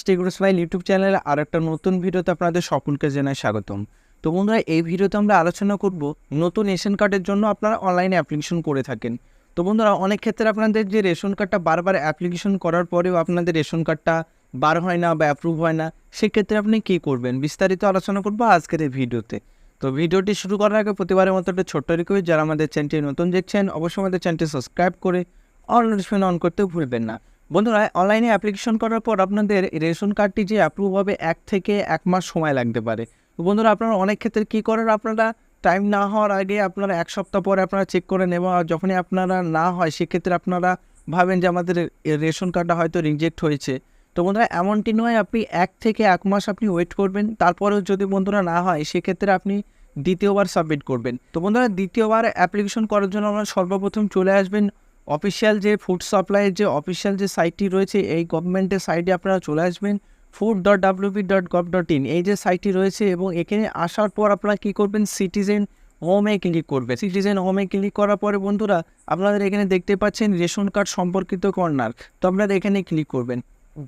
স্টেগুরস mile YouTube চ্যানেলে আর একটা নতুন ভিডিওতে আপনাদের সকলকে জানাই স্বাগতম। তো বন্ধুরা, এই ভিডিওতে আমরা আলোচনা করব নতুন রেশন কার্ডের জন্য আপনারা অনলাইনে অ্যাপ্লিকেশন করে থাকেন। তো বন্ধুরা, অনেক ক্ষেত্রে আপনাদের যে রেশন কার্ডটা বারবার অ্যাপ্লিকেশন করার পরেও আপনাদের রেশন কার্ডটা বার হয় না বা অ্যাপ্রুভ হয় না, সেক্ষেত্রে আপনি কী করবেন? বিস্তারিত আলোচনা করব আজকের এই ভিডিওতে। তো ভিডিওটি শুরু করার আগে প্রতিবারের মতো একটা ছোট্ট রিকোয়েস্ট যারা আমাদের চ্যানেলটি নতুন দেখছেন, অবশ্যই আমাদের চ্যানেলটি সাবস্ক্রাইব করে অল নোটিফিকেশন অন করতে ভুলবেন না। বন্ধুরা অনলাইনে অ্যাপ্লিকেশন করার পর আপনাদের রেশন কার্ডটি যে অ্যাপ্রুভ হবে, এক থেকে এক মাস সময় লাগতে পারে। তো বন্ধুরা, আপনারা অনেক ক্ষেত্রে কী করেন আপনারা টাইম না হওয়ার আগে আপনারা এক সপ্তাহ পরে আপনারা চেক করে নেওয়া আর যখনই আপনারা না হয়, সেক্ষেত্রে আপনারা ভাবেন যে আমাদের রেশন কার্ডটা হয়তো রিজেক্ট হয়েছে। তো বন্ধুরা, এমনটি নয়, আপনি এক থেকে এক মাস আপনি ওয়েট করবেন। তারপরেও যদি বন্ধুরা না হয়, সেক্ষেত্রে আপনি দ্বিতীয়বার সাবমিট করবেন। তো বন্ধুরা, দ্বিতীয়বার অ্যাপ্লিকেশন করার জন্য আপনারা সর্বপ্রথম চলে আসবেন অফিসিয়াল যে ফুড সাপ্লাইয়ের যে অফিসিয়াল যে সাইটটি রয়েছে, এই গভর্নমেন্টের সাইটে আপনারা চলে আসবেন food dot WB dot gov dot in এই যে সাইটটি রয়েছে এবং এখানে আসার পর আপনারা কী করবেন? সিটিজেন হোমে ক্লিক করবে সিটিজেন হোমে ক্লিক করার পরে বন্ধুরা, আপনাদের এখানে দেখতে পাচ্ছেন রেশন কার্ড সম্পর্কিত কর্নার তো আপনারা এখানে ক্লিক করবেন।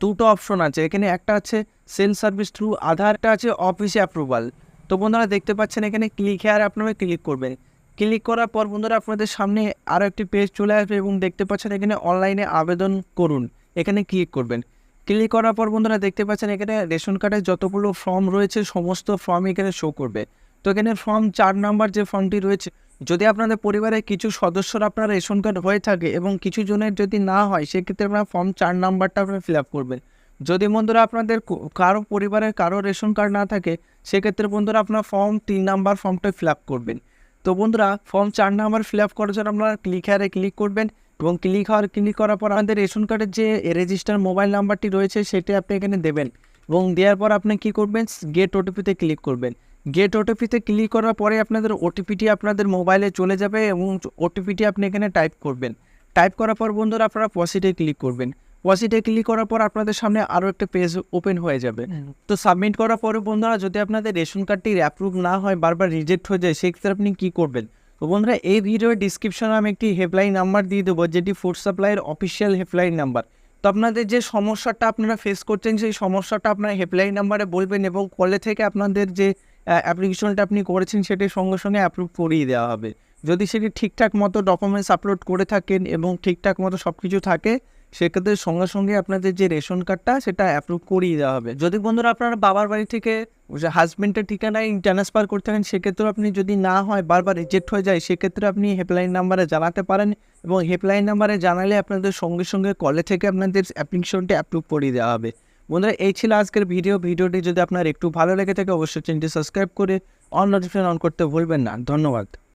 দুটো অপশন আছে। এখানে একটা আছে সেল সার্ভিস থ্রু আধারটা আছে অফিসে অ্যাপ্রুভাল তো বন্ধুরা দেখতে পাচ্ছেন এখানে ক্লিক হেয়ার আপনারা ক্লিক করবেন। ক্লিক করার পর বন্ধুরা আপনাদের সামনে আরও একটি পেজ চলে আসবে এবং দেখতে পাচ্ছেন এখানে অনলাইনে আবেদন করুন। এখানে ক্লিক করবেন। ক্লিক করার পর বন্ধুরা দেখতে পাচ্ছেন এখানে রেশন কার্ডের যতগুলো ফর্ম রয়েছে, সমস্ত ফর্ম এখানে শো করবে। তো এখানে ফর্ম চার নাম্বার যে ফর্মটি রয়েছে, যদি আপনাদের পরিবারের কিছু সদস্যরা আপনার রেশন কার্ড হয়ে থাকে এবং কিছু জনের যদি না হয়, সেক্ষেত্রে আপনার ফর্ম চার নাম্বারটা আপনারা ফিল আপ করবেন। যদি বন্ধুরা আপনাদের কারও পরিবারের কারও রেশন কার্ড না থাকে, সেক্ষেত্রে বন্ধুরা আপনার ফর্ম তিন নাম্বার ফর্মটা ফিল আপ করবেন। তো বন্ধুরা ফর্ম চার নাম্বার ফিল আপ করার জন্য আপনারা ক্লিক হেয়ারে ক্লিক করবেন এবং ক্লিক হওয়ার ক্লিক করার পর আমাদের রেশন কার্ডের যে রেজিস্টার মোবাইল নাম্বারটি রয়েছে সেটি আপনি এখানে দেবেন এবং দেওয়ার পর আপনি কী করবেন? গেট ওটিপিতে ক্লিক করবেন। গেট ওটিপিতে ক্লিক করার পরে আপনাদের ওটিপিটি আপনাদের মোবাইলে চলে যাবে এবং ওটিপিটি আপনি এখানে টাইপ করবেন। টাইপ করার পর বন্ধুরা আপনারা পসিটে ক্লিক করবেন। পসিটে ক্লিক করার পর আপনাদের সামনে আরও একটা পেজ ওপেন হয়ে যাবে। তো সাবমিট করার পরে বন্ধুরা যদি আপনাদের রেশন কার্ডটি অ্যাপ্রুভ না হয় বারবার রিজেক্ট হয়ে যায় সেক্ষেত্রে আপনি কী করবেন? তো বন্ধুরা এই ভিডিওর ডিসক্রিপশনে আমি একটি হেল্পলাইন নাম্বার দিয়ে দেবো যেটি ফুড সাপ্লাইয়ের অফিসিয়াল হেল্পলাইন নাম্বার তো আপনাদের যে সমস্যাটা আপনারা ফেস করছেন সেই সমস্যাটা আপনার হেল্পলাইন নাম্বারে বলবেন এবং কলে থেকে আপনাদের যে অ্যাপ্লিকেশনটা আপনি করেছেন সেটি সঙ্গে সঙ্গে অ্যাপ্রুভ করিয়ে দেওয়া হবে। যদি সেটি ঠিকঠাক মতো ডকুমেন্টস আপলোড করে থাকেন এবং ঠিকঠাক মতো সব কিছু থাকে সেক্ষেত্রে সঙ্গে সঙ্গে আপনাদের যে রেশন কার্ডটা, সেটা অ্যাপ্রুভ করিয়ে দেওয়া হবে। যদি বন্ধুরা আপনারা বাবার বাড়ি থেকে হাজব্যান্ডের ঠিকানায় ট্রান্সফার করতে থাকেন সেক্ষেত্রে আপনি যদি না হয় বারবার রিজেক্ট হয়ে যায়, সেক্ষেত্রে আপনি হেল্পলাইন নাম্বারে জানাতে পারেন এবং হেল্পলাইন নাম্বারে জানালে আপনাদের সঙ্গে সঙ্গে কলে থেকে আপনাদের অ্যাপ্লিকেশনটি অ্যাপ্রুভ করিয়ে দেওয়া হবে। বন্ধুরা, এই ছিল আজকের ভিডিও ভিডিওটি যদি আপনার একটু ভালো লেগে থাকে, অবশ্যই চ্যানেলটি সাবস্ক্রাইব করে অন নোটিফিকেশন অন করতে ভুলবেন না। ধন্যবাদ।